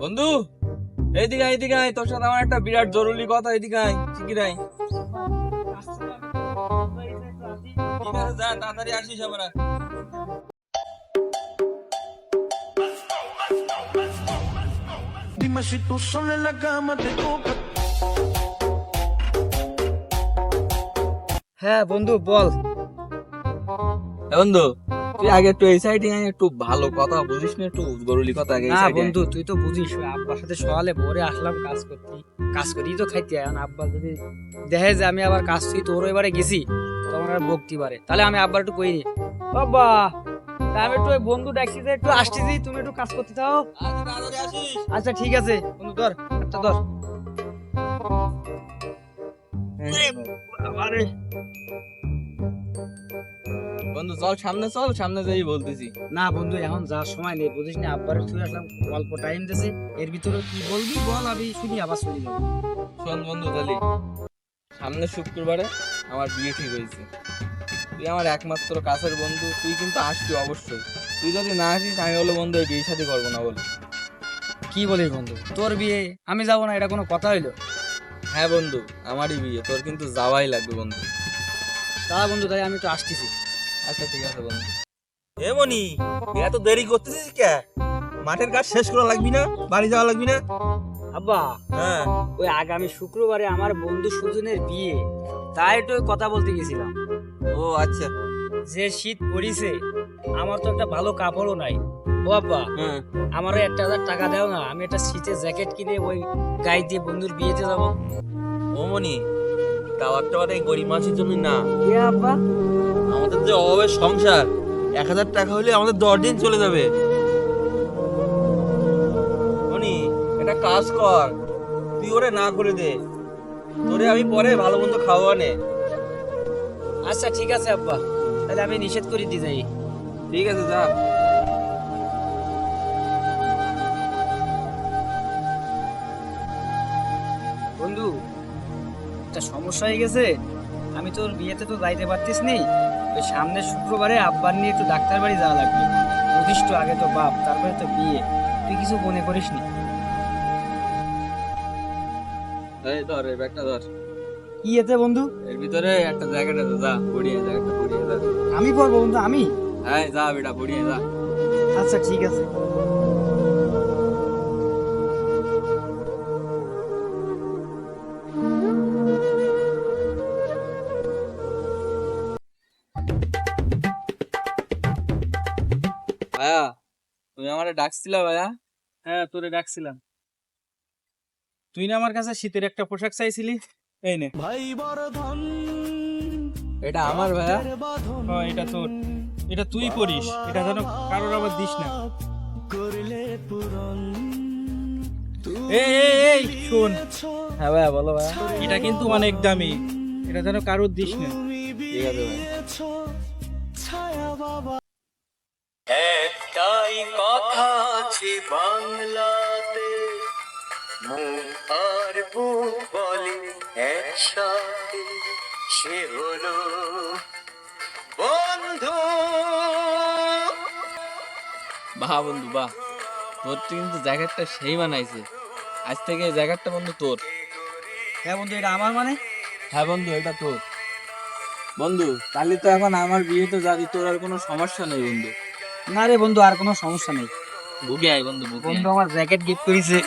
বন্ধু এইদিকে আয়, এইদিকে আয় তোর সাথে আমার একটা বিরাট জরুরি কথা এইদিকে আয় ঠিকই নাই ঠিক আছে যা তাড়াতাড়ি আসিস আবার Dime si tú sola en la cama te toca. হ্যাঁ বন্ধু বল। বন্ধু তুই আগে একটু এই সাইডে আয় একটু ভালো কথা বুঝিস না একটু জরুরি কথা আগে এই না আয়। বন্ধু তুই তো বুঝিস আব্বার সাথে সকালে ভোরে আসলাম কাজ করতে। কাজ করি তো খাইতে এখন আব্বা যদি দেখে যে আমি আবার কাজ তুই তোর এবারে গেছি তখন আর বকতে পারে তাহলে আমি আব্বার একটু কইনি বাবা তা আমি একটু ওই বন্ধু ডাকছি যে একটু আসতেছি তুমি একটু কাজ করতে আচ্ছা, আচ্ছা ঠিক আছে বন্ধু ধর একটা ধর। আরে বন্ধু চল সামনে চল সামনে যাই বলতেছি। না বন্ধু এখন যা সময় নেই বুঝিস না আব্বারে তুই আসলাম অল্প টাইম দিয়েছে। এর ভিতরে কি বলবি বল আমি শুনি আবার শুনি। যাব শোন বন্ধু তাহলে সামনে শুক্রবারে আমার বিয়ে ঠিক হয়েছে। তুই আমার একমাত্র কাছের বন্ধু তুই কিন্তু আসবি অবশ্যই। তুই যদি না আসিস আমি হলো বন্ধু এই বিয়ে সাথে করব না বলে। কি বলিস বন্ধু তোর বিয়ে আমি যাব না এটা কোনো কথা হইল? হ্যাঁ বন্ধু আমারই বিয়ে তোর কিন্তু যাওয়াই লাগবে বন্ধু। দাদা বন্ধু তাই আমি তো আসতেছি। আচ্ছা ঠিক আছে বন্ধু। এ মনি এত দেরি করতেছিস কে? মাঠের কাজ শেষ করা লাগবি না? বাড়ি যাওয়া লাগবি না? আব্বা হ্যাঁ। ওই আগামী শুক্রবারে আমার বন্ধু সুজনের বিয়ে। তাই একটু কথা বলতে গেছিলাম। ও আচ্ছা। যে শীত পড়িছে আমার তো একটা ভালো কাপড়ও নাই। ও আব্বা হ্যাঁ। আমারও একটা হাজার টাকা দাও না আমি একটা শীতের জ্যাকেট কিনে ওই গায়ে দিয়ে বন্ধুর বিয়েতে যাব। ও মনি টাওয়ার টাওয়ার এই গরিব মানুষের জন্য না। এ আব্বা আমাদের যে অভাবের সংসার এক হাজার টাকা হলে আমাদের দশ দিন চলে যাবে। মনি একটা কাজ কর। তুই ওরে না করে দে। তোরে আমি পরে ভালো মন্দ খাওয়া নে আচ্ছা ঠিক আছে আব্বা। তাহলে আমি নিষেধ করে দিয়ে যাই ঠিক আছে যা। বন্ধু একটা সমস্যা হয়ে গেছে। আমি তোর বিয়েতে তো যাইতে পারতিস নি। ওই সামনের শুক্রবারে আব্বার নিয়ে একটু ডাক্তার বাড়ি যাওয়া লাগবে। বুঝিস আগে তো বাপ তারপরে তো বিয়ে। তুই কিছু মনে করিস নি? এই ধর এই ব্যাগটা ধর। কি এতে বন্ধু? এর ভিতরে একটা জ্যাকেট আছে যা পড়িয়ে জ্যাকেটটা পড়িয়ে যা। আমি পড়ব বন্ধু আমি? হ্যাঁ যা বেটা পড়িয়ে যা। আচ্ছা ঠিক আছে। ভাইয়া তুমি আমারে ডাকছিলা ভাইয়া? হ্যাঁ তোরে ডাকছিলাম। তুই না আমার কাছে শীতের একটা পোশাক চাইছিলি? এই নে। ভাই বড় ধন এটা আমার ভাইয়া। হ্যাঁ এটা তোর। এটা তুই পরিস এটা যেন কারোর আবার দিস না। করলে পূরণ। এই এই এই শোন। হ্যাঁ ভাইয়া বলো ভাইয়া। এটা কিন্তু অনেক দামি। এটা যেন কারোর দিস না। ঠিক আছে ভাই আছে বাংলাতে মুখ আর বুক বলে একসাথে সে হলো বন্ধু। বাহ বন্ধু বাহ। তোর তো কিন্তু জ্যাকেটটা সেই বানাইছে। আজ থেকে এই জ্যাকেটটা বন্ধু তোর। হ্যাঁ বন্ধু এটা আমার মানে? হ্যাঁ বন্ধু এটা তোর। বন্ধু তাহলে তো এখন আমার বিয়েতে যাবি তোর আর কোনো সমস্যা নেই বন্ধু। না রে বন্ধু আর কোনো সমস্যা নেই। বুকে আয় বন্ধু বন্ধু আমার জ্যাকেট গিফট করেছে।